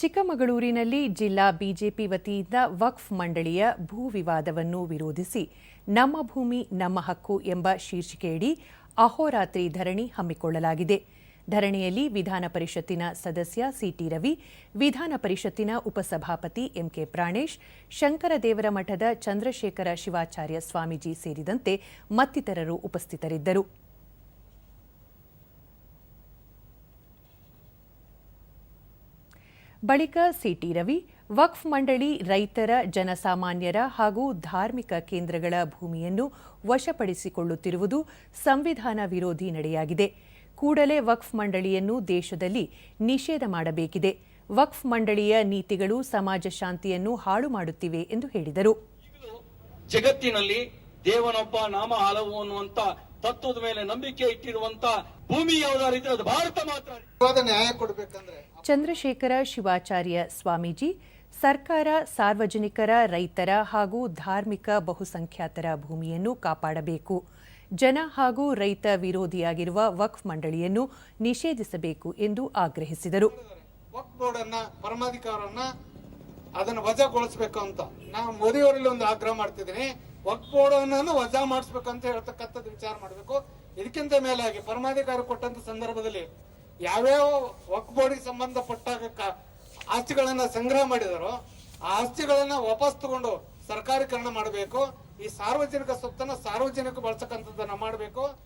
ಚಿಕ್ಕಮಗಳೂರಿನಲ್ಲಿ ಜಿಲ್ಲಾ ಬಿಜೆಪಿ ವತಿಯಿಂದ ವಕ್ಫ್ ಮಂಡಳಿಯ ಭೂ ವಿವಾದವನ್ನು ವಿರೋಧಿಸಿ ನಮ್ಮ ಭೂಮಿ, ನಮ್ಮ ಹಕ್ಕು ಎಂಬ ಶೀರ್ಷಿಕೆಯಡಿ ಅಹೋರಾತ್ರಿ ಧರಣಿ ಹಮ್ಮಿಕೊಳ್ಳಲಾಗಿದೆ. ಧರಣಿಯಲ್ಲಿ ವಿಧಾನ ಪರಿಷತ್ತಿನ ಸದಸ್ಯ ಸಿಟಿ ರವಿ, ವಿಧಾನ ಪರಿಷತ್ತಿನ ಉಪಸಭಾಪತಿ ಎಂಕೆ ಪ್ರಾಣೇಶ್ ಶಂಕರದೇವರ ಮಠದ ಚಂದ್ರಶೇಖರ ಶಿವಾಚಾರ್ಯ ಸ್ವಾಮೀಜಿ ಸೇರಿದಂತೆ ಮತ್ತಿತರರು ಉಪಸ್ಥಿತರಿದ್ದರು. ಬಳಿಕ ಸಿಟಿ ರವಿ, ವಕ್ಫ್ ಮಂಡಳಿ ರೈತರ, ಜನಸಾಮಾನ್ಯರ ಹಾಗೂ ಧಾರ್ಮಿಕ ಕೇಂದ್ರಗಳ ಭೂಮಿಯನ್ನು ವಶಪಡಿಸಿಕೊಳ್ಳುತ್ತಿರುವುದು ಸಂವಿಧಾನ ವಿರೋಧಿ ನಡೆಯಾಗಿದೆ. ಕೂಡಲೇ ವಕ್ಫ್ ಮಂಡಳಿಯನ್ನು ದೇಶದಲ್ಲಿ ನಿಷೇಧ ಮಾಡಬೇಕಿದೆ. ವಕ್ಫ್ ಮಂಡಳಿಯ ನೀತಿಗಳು ಸಮಾಜ ಶಾಂತಿಯನ್ನು ಹಾಳು ಮಾಡುತ್ತಿವೆ ಎಂದು ಹೇಳಿದರು. ಜಗತ್ತಿನಲ್ಲಿ ದೇವನೊಬ್ಬ ನಾಮ ಹಲವು ಅನ್ನುವಂತ ತತ್ವದ ಮೇಲೆ ನಂಬಿಕೆ ಇಟ್ಟಿರುವಂತ ಭೂಮಿ ಯಾವ್ದಾರಿದ್ರೆ ಅದು ಭಾರತ ಮಾತ್ರ. ನ್ಯಾಯ ಕೊಡ್ಬೇಕಂದ್ರೆ ಚಂದ್ರಶೇಖರ ಶಿವಾಚಾರ್ಯ ಸ್ವಾಮೀಜಿ ಸರ್ಕಾರ ಸಾರ್ವಜನಿಕರ ರೈತರ ಹಾಗೂ ಧಾರ್ಮಿಕ ಬಹುಸಂಖ್ಯಾತರ ಭೂಮಿಯನ್ನು ಕಾಪಾಡಬೇಕು. ಜನ ಹಾಗೂ ರೈತ ವಿರೋಧಿಯಾಗಿರುವ ವಕ್ಫ್ ಮಂಡಳಿಯನ್ನು ನಿಷೇಧಿಸಬೇಕು ಎಂದು ಆಗ್ರಹಿಸಿದರು. ವಕ್ಫ್ ಬೋರ್ಡ್ ಅನ್ನ ಪರಮಾಧಿಕಾರನ್ನ ಅದನ್ನ ವಜಾಗೊಳಿಸ್ಬೇಕು ಅಂತ. ನಾನು ಮೋದಿಯವರಲ್ಲಿ ಒಂದು ಆಗ್ರಹ ಮಾಡ್ತಿದ್ದೀನಿ. ವಕ್ ಬೋರ್ಡ್ ಅನ್ನು ವಜಾ ಮಾಡಿಸ್ಬೇಕು ಅಂತ ಹೇಳ್ತಕ್ಕಂಥದ್ದು ವಿಚಾರ ಮಾಡಬೇಕು. ಇದಕ್ಕಿಂತ ಮೇಲಾಗಿ ಪರಮಾಧಿಕಾರ ಕೊಟ್ಟಂತ ಸಂದರ್ಭದಲ್ಲಿ ಯಾವ್ಯಾವ ವಕ್ಬೋಡಿಗೆ ಕ- ಆಸ್ತಿಗಳನ್ನ ಸಂಗ್ರಹ ಮಾಡಿದಾರೋ, ಆ ಆಸ್ತಿಗಳನ್ನ ವಾಪಸ್ ತಗೊಂಡು ಸರ್ಕಾರೀಕರಣ ಮಾಡಬೇಕು. ಈ ಸಾರ್ವಜನಿಕ ಸ್ವತ್ತನ್ನ ಸಾರ್ವಜನಿಕ ಬಳಸಕ್ಕಂಥದ್ದನ್ನ ಮಾಡಬೇಕು.